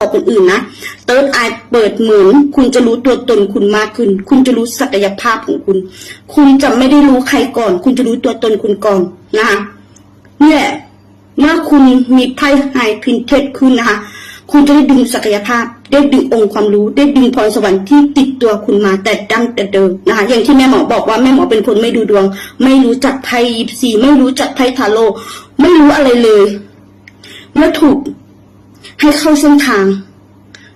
บอกคนอื่นนะเติร์ดไอเปิดเหมือน คุณจะรู้ตัวตนคุณมากขึ้น คุณจะรู้ศักยภาพของคุณ คุณจะไม่ได้รู้ใครก่อน คุณจะรู้ตัวตนคุณก่อนนะคะนี่แหละเมื่อคุณมีไพ่ไฮพินเทสขึ้นนะคะ คุณจะได้ดึงศักยภาพ ได้ดึงองค์ความรู้ ได้ดึงพรสวรรค์ที่ติดตัวคุณมาแต่ดั้งแต่เดิมนะคะ อย่างที่แม่หมอบอกว่าแม่หมอเป็นคนไม่ดูดวง ไม่รู้จักไพ่ยิปซีไม่รู้จักไพ่ทาโร่ไม่รู้อะไรเลย เมื่อถูก ให้เข้าเส้นทาง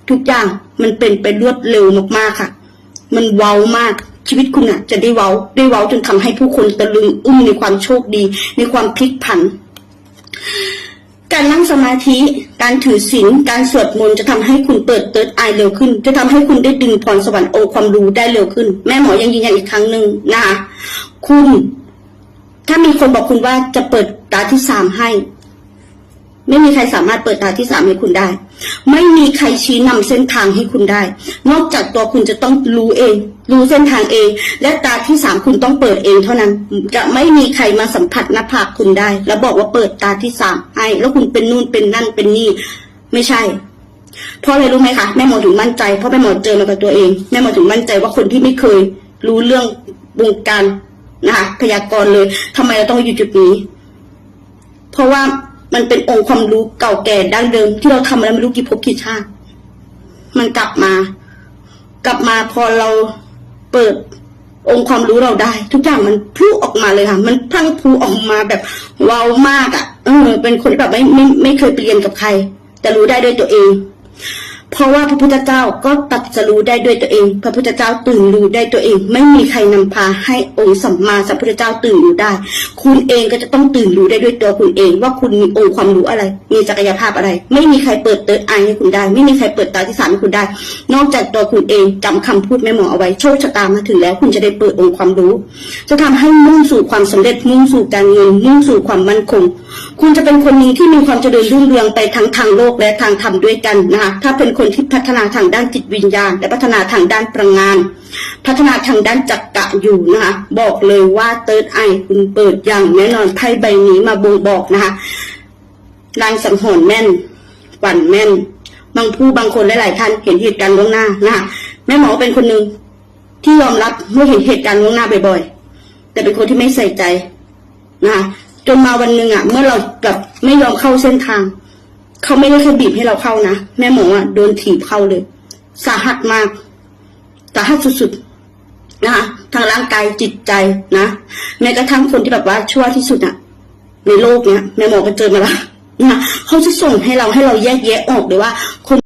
ทุกอย่างมันเป็นไปรวดเร็วมากๆค่ะ มันเว้ามากชีวิตคุณอะ จะได้เว้าได้เว้าจนทำให้ผู้คนตะลึงอึ้งในความโชคดี ในความพลิกผัน การนั่งสมาธิ การถือศีลการสวดมนต์จะทำให้คุณเปิดเติร์ดไอายเร็วขึ้น จะทำให้คุณได้ดึงพรสวรรค์องค์ความรู้ได้เร็วขึ้น แม่หมอยังยืนยันอีกครั้งหนึ่งนะคะคุณ ถ้ามีคนบอกคุณว่าจะเปิดตาที่สามให้ ไม่มีใครสามารถเปิดตาที่สามให้คุณได้ ไม่มีใครชี้นำเส้นทางให้คุณได้ นอกจากตัวคุณจะต้องรู้เอง รู้เส้นทางเอง และตาที่สามคุณต้องเปิดเองเท่านั้น จะไม่มีใครมาสัมผัสหน้าผากคุณได้ แล้วบอกว่าเปิดตาที่สามให้แล้วคุณเป็นนู่นเป็นนั่นเป็นนี่ ไม่ใช่ เพราะอะไรรู้ไหมคะแม่หมอถึงมั่นใจเพราะแม่หมอเจอมากับตัวเอง แม่หมอถึงมั่นใจว่าคนที่ไม่เคย รู้เรื่องวงการนะคะพยากรณ์เลยทำไมเราต้องอยู่จุดนี้ เพราะว่า มันเป็นองค์ความรู้เก่าแก่ดั้งเดิม ที่เราทำมาแล้วไม่รู้กี่ภพกี่ชาติ มันกลับมา กลับมาพอเราเปิดองค์ความรู้เราได้ ทุกอย่างมันพุ่ออกมาเลยค่ะ มันพังพูออกมาแบบว้าวมากอะ่ะเออเป็นคนแบบไม่ไม่ไม่เคยไปเรียนกับใคร แต่รู้ได้ด้วยตัวเอง เพราะว่าพระพุทธเจ้าก็ตัดสรู้ได้ด้วยตัวเอง พระพุทธเจ้าตื่นรู้ได้ตัวเอง ไม่มีใครนำพาให้องค์สัมมาสัมพุทธเจ้าตื่นรู้ได้ คุณเองก็จะต้องตื่นรู้ได้ด้วยตัวคุณเอง ว่าคุณมีองค์ความรู้อะไร มีศักยภาพอะไร ไม่มีใครเปิดเติร์ดไอให้คุณได้ ไม่มีใครเปิดตาที่สามให้คุณได้ นอกจากตัวคุณเองจำคำพูดแม่หมอเอาไว้โชคชะตามาถึงแล้ว คุณจะได้เปิดองค์ความรู้ จะทำให้มุ่งสู่ความสำเร็จมุ่งสู่การเงินมุ่งสู่ความมั่นคง คุณจะเป็นคนหนึ่งที่มีความเจริญรุ่งเรืองไปทั้งทางโลกและทางธรรมด้วยกันนะคะถ้าเป็นคนที่พัฒนาทางด้านจิตวิญญาณ และพัฒนาทางด้านพลังงาน พัฒนาทางด้านจักระอยู่นะคะ บอกเลยว่าเติร์ดไอคุณเปิดอย่างแน่นอนไพ่ใบนี้มาบ่งบอกนะคะลางสังหรณ์แม่นหวั่นแม่น บางผู้บางคนหลาย ๆ ท่านเห็นเหตุการณ์ล่วงหน้านะคะแม่หมอเป็นคนหนึ่งที่ยอมรับเมื่อเห็นเหตุการณ์ล่วงหน้าบ่อย ๆ แต่เป็นคนที่ไม่ใส่ใจนะคะจนมาวันหนึ่งอะ เมื่อเราแบบไม่ยอมเข้าเส้นทาง เขาไม่ได้แค่บีบให้เราเข้านะ แม่หมออะโดนถีบเข้าเลย สาหัสมาก สาหัสสุดๆนะคะทางร่างกายจิตใจนะแม้กระทั่งคนที่แบบว่าชั่วที่สุดอะในโลกเนี้ยแม่หมอก็เจอมาแล้วนะเขาจะส่งให้เราให้เราแยกแยะออกเลยว่าคน